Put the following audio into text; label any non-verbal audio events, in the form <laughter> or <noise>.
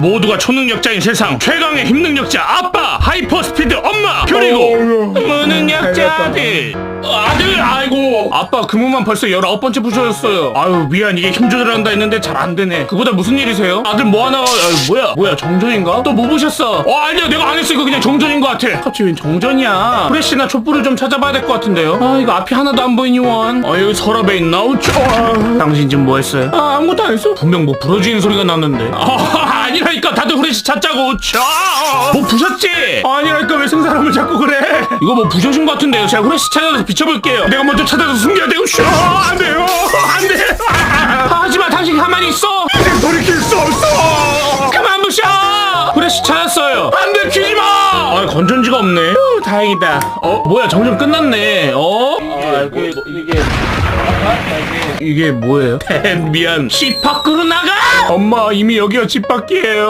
모두가 초능력자인 세상 최강의 힘능력자 아빠 하이퍼스피드 엄마 그리고 무능력자들. 어, 아들 아이고. 아빠 그무만 벌써 19번째 부셔졌어요. 아유 미안 이게 힘 조절한다 했는데 잘 안 되네. 그보다 무슨 일이세요? 아들 뭐 하나 아유, 뭐야 뭐야 정전인가? 또 뭐 보셨어? 어 아니야 내가 안 했어 이거 그냥 정전인 것 같아. 갑자기 웬 정전이야. 프레시나 촛불을 좀 찾아봐야 될 것 같은데요. 아 이거 앞이 하나도 안 보이니 원. 아, 여기 서랍에 있나? 어, 저, 아, 당신 지금 뭐 했어요? 아 아무것도 안 했어. 분명 뭐 부러지는 소리가 났는데. 아 아니라니까 다들 후레쉬 찾자고. 뭐 부셨지? 아니라니까 왜 생사람을 자꾸 그래? 이거 뭐 부셔진 것 같은데요. 제가 후레쉬 찾아서 비춰볼게요. 내가 먼저 찾아서 숨겨야 돼요. 쇼, 안 돼요. 안돼 하지만 당신 가만히 있어. 이제 돌이킬 수 없어. 그만 부셔. 후레쉬 찾았어요. 안돼 키지마. 아 건전지가 없네. 휴, 다행이다. 어? 뭐야 정전 끝났네. 어? 아 이게 이게 이게 뭐예요? <laughs> 미안. 집 밖으로 나가! 엄마 이미 여기가 집 밖이에요